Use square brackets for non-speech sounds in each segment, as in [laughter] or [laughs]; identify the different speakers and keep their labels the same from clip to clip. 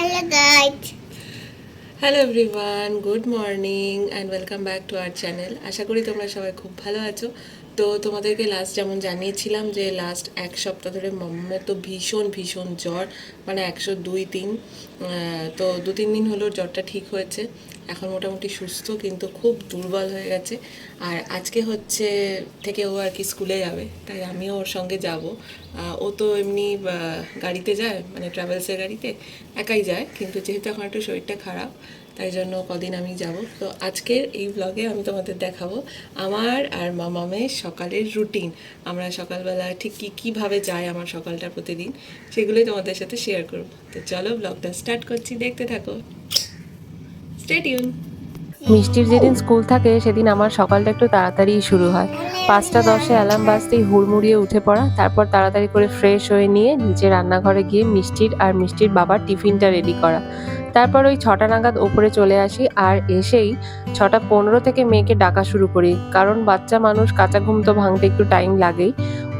Speaker 1: Hello, guys.
Speaker 2: Hello everyone good morning and welcome back to our channel আশা করি তোমরা সবাই খুব ভালো আছো। তো তোমাদেরকে লাস্ট যেমন জানিয়েছিলাম যে লাস্ট এক সপ্তাহ ধরে মাম্মার তো ভীষণ ভীষণ জ্বর মানে একশো দুই তিন তো দু তিন দিন হলো জ্বরটা ঠিক হয়েছে। এখন মোটামুটি সুস্থ কিন্তু খুব দুর্বল হয়ে গেছে। আর আজকে হচ্ছে থেকে ও আর কি স্কুলে যাবে, তাই আমিও ওর সঙ্গে যাব। ও তো এমনি গাড়িতে যায় মানে ট্রাভেলসের গাড়িতে, একাই যায়, কিন্তু যেহেতু এখন একটু শরীরটা খারাপ, তাই জন্য কদিন আমি যাব। তো আজকের এই ব্লগে আমি তোমাদের দেখাবো আমার আর মামামের সকালের রুটিন আমরা সকালবেলা ঠিক কী, কীভাবে যাই আমার সকালটা প্রতিদিন, সেগুলোই তোমাদের সাথে শেয়ার করব। তো চলো ব্লগটা স্টার্ট করছি, দেখতে থাকো। স্টেডিউন
Speaker 3: মিষ্টির যেদিন স্কুল থাকে, সেদিন আমার সকালটা একটু তাড়াতাড়ি শুরু হয়। পাঁচটা দশে অ্যালার্ম বাজতেই হুড়মুড়িয়ে উঠে পড়া, তারপর তাড়াতাড়ি করে ফ্রেশ হয়ে নিয়ে নিচে রান্নাঘরে গিয়ে মিষ্টির আর মিষ্টির বাবার টিফিনটা রেডি করা। তারপর ওই ছটা নাগাদ ওপরে চলে আসি আর এসেই ছটা পনেরো থেকে মেয়েকে ডাকা শুরু করি, কারণ বাচ্চা মানুষ কাঁচা ঘুম তো ভাঙতে একটু টাইম লাগেই।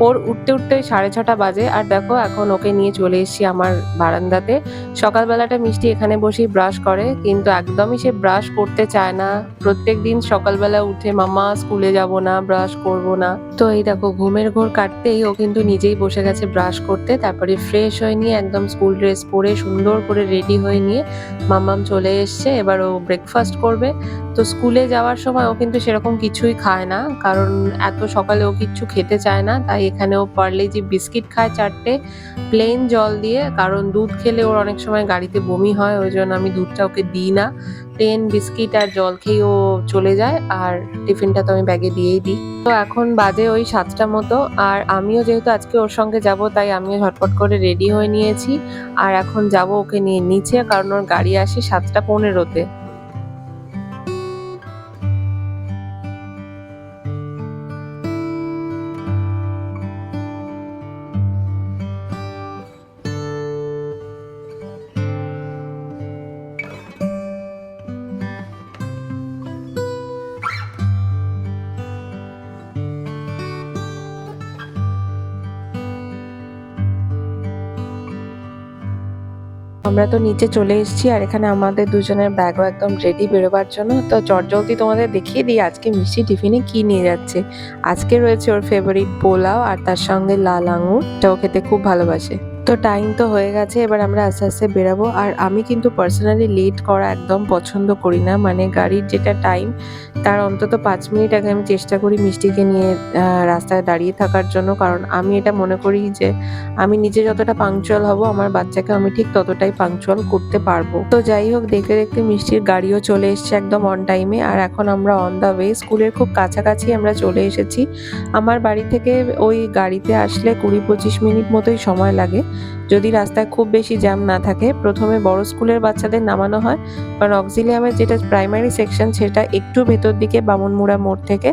Speaker 3: ওর উঠতে উঠতে সাড়ে ছটা বাজে। আর দেখো, এখন ওকে নিয়ে চলে এসেছি আমার বারান্দাতে। সকালবেলাটা মিষ্টি এখানে বসেই ব্রাশ করে, কিন্তু একদমই সে ব্রাশ করতে চায় না। প্রত্যেক দিন সকালবেলা উঠে, মামা, স্কুলে যাব না ব্রাশ করব না। তো এই দেখো, ঘুমের ঘোর কাটতেই ও কিন্তু নিজেই বসে গেছে ব্রাশ করতে। তারপরে ফ্রেশ হয়ে নিয়ে একদম স্কুল ড্রেস পরে সুন্দর করে রেডি হয়ে নিয়ে মাম্মাম চলে এসছে। এবার ও ব্রেকফাস্ট করবে। তো স্কুলে যাওয়ার সময় ও কিন্তু সেরকম কিছুই খায় না। কারণ এত সকালে ও কিচ্ছু খেতে চায় না, তাই এখানে ও পার্লেজি বিস্কিট খায় চারটে প্লেন জল দিয়ে, কারণ দুধ খেলে ওর অনেক সময় গাড়িতে বমি হয়, ওই জন্য আমি দুধটা ওকে দিই না। প্লেন বিস্কিট আর জল খেয়ে ও চলে যায়, আর টিফিনটা তো আমি ব্যাগে দিয়েই দিই। তো এখন বাজে ওই সাতটা মতো, আর আমিও যেহেতু আজকে ওর সঙ্গে যাব, তাই আমিও ঝটপট করে রেডি হয়ে নিয়েছি। আর এখন যাব ওকে নিয়ে নিচে, কারণ ওর গাড়ি আসে সাতটা পনেরোতে। আমরা তো নিচে চলে এসেছি আর এখানে আমাদের দুজনের ব্যাগও একদম রেডি বেরোবার জন্য। তো চটজলদি তোমাদের দেখিয়ে দিই আজকে মিষ্টি টিফিনে কি নিয়ে যাচ্ছে। আজকে রয়েছে ওর ফেভারিট পোলাও আর তার সঙ্গে লাল আঙুর। খেতে খুব ভালোবাসে। তো টাইম তো হয়ে গেছে, এবার আমরা আস্তে আস্তে বেরাবো। আর আমি কিন্তু পার্সোনালি লেট করা একদম পছন্দ করি না। মানে গাড়ির যেটা টাইম তার অন্তত পাঁচ মিনিট আগে আমি চেষ্টা করি মিষ্টিকে নিয়ে রাস্তায় দাঁড়িয়ে থাকার জন্য। কারণ আমি এটা মনে করি যে, আমি নিজে যতটা পাংচুয়াল হব, আমার বাচ্চাকে আমি ঠিক ততটাই পাংচুয়াল করতে পারব। তো যাই হোক, দেখতে দেখতে মিষ্টির গাড়িও চলে এসেছে একদম অন টাইমে আর এখন আমরা অন দ্য ওয়ে স্কুলের খুব কাছাকাছি আমরা চলে এসেছি। আমার বাড়ি থেকে ওই গাড়িতে আসলে কুড়ি পঁচিশ মিনিট মতোই সময় লাগে। যদি রাস্তায় খুব বেশি জ্যাম না থাকে, প্রথমে বড় স্কুলের বাচ্চাদের নামানো হয়। কারণ অক্সিলিয়ামের যেটা প্রাইমারি সেকশন সেটা একটু ভেতর দিকে বামনমুড়া মোড় থেকে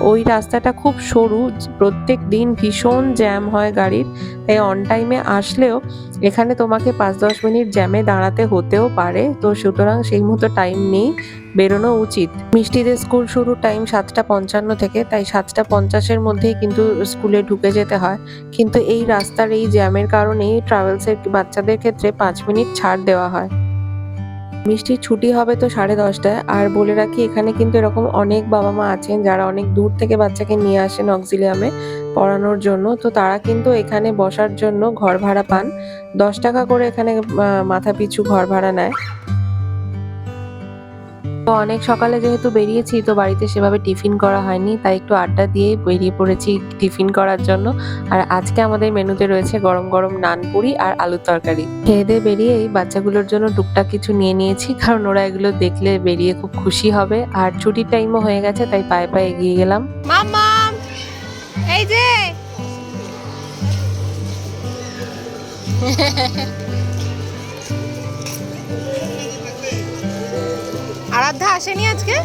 Speaker 3: ওই রাস্তাটা খুব সরু, প্রত্যেক দিন ভীষণ জ্যাম হয় গাড়ির, তাই অন টাইমে আসলেও এখানে তোমাকে পাঁচ দশ মিনিট জ্যামে দাঁড়াতে হতেও পারে। তো সুতরাং সেই মতো টাইম নেই, বেরোনো উচিত। মিষ্টিদের স্কুল শুরুর টাইম সাতটা পঞ্চান্ন থেকে, তাই সাতটা পঞ্চাশের মধ্যেই কিন্তু স্কুলে ঢুকে যেতে হয়। কিন্তু এই রাস্তার এই জ্যামের কারণেই ট্রাভেলসের বাচ্চাদের ক্ষেত্রে পাঁচ মিনিট ছাড় দেওয়া হয়। মিষ্টির ছুটি হবে তো সাড়ে দশটায়। আর বলে রাখি, এখানে কিন্তু এরকম অনেক বাবা মা আছেন যারা অনেক দূর থেকে বাচ্চাকে নিয়ে আসেন অক্সিলিয়ামে পড়ানোর জন্য। তো তারা কিন্তু এখানে বসার জন্য ঘর ভাড়া পান। দশ টাকা করে এখানে মাথা পিছু ঘর ভাড়া নেয়। অনেক সকালে যেহেতু বেরিয়েছি তো বাড়িতে সেভাবে টিফিন করা হয়নি তাই একটু আড্ডা দিয়ে বেরিয়ে পড়েছি টিফিন করার জন্য। আর আজকে আমাদের মেনুতে রয়েছে গরম গরম নান পুরি আর আলুর তরকারি। খেয়ে দিয়ে বেরিয়ে এই বাচ্চাগুলোর জন্য টুকটাক কিছু নিয়ে নিয়েছি কারণ ওরা এগুলো দেখলে বেরিয়ে খুব খুশি হবে। আর ছুটির টাইমও হয়ে গেছে তাই পায়ে পায়ে এগিয়ে গেলাম।
Speaker 2: মামাম এই যে! [laughs] আরাধ্যা আসেনি আজকে?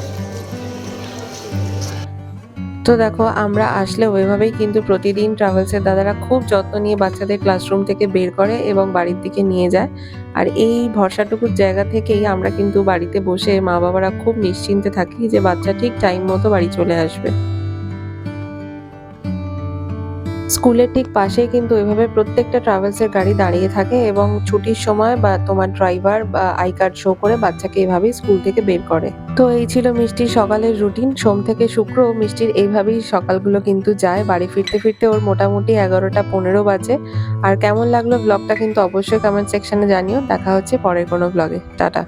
Speaker 3: তো দেখো, আমরা আসলে ওইভাবেই কিন্তু প্রতিদিন ট্রাভেলসের দাদারা খুব যত্ন নিয়ে বাচ্চাদের ক্লাসরুম থেকে বের করে এবং বাড়ির দিকে নিয়ে যায়। আর এই ভরসাটুকুর জায়গা থেকেই আমরা কিন্তু বাড়িতে বসে মা বাবারা খুব নিশ্চিন্তে থাকি যে বাচ্চা ঠিক টাইম মতো বাড়ি চলে আসবে। স্কুলের ঠিক পাশেই কিন্তু এভাবে প্রত্যেকটা ট্রাভেলসের গাড়ি দাঁড়িয়ে থাকে এবং ছুটির সময় বা তোমার ড্রাইভার বা আই কার্ড শো করে বাচ্চাকে এভাবেই স্কুল থেকে বের করে। তো এই ছিল মিষ্টির সকালের রুটিন সোম থেকে শুক্র মিষ্টির এইভাবেই সকালগুলো কিন্তু যায়। বাড়ি ফিরতে ফিরতে ওর মোটামুটি এগারোটা পনেরো বাজে। আর কেমন লাগল ব্লগটা কিন্তু অবশ্যই কমেন্ট সেকশনে জানিও। দেখা হচ্ছে পরের কোনো ব্লগে টাটা।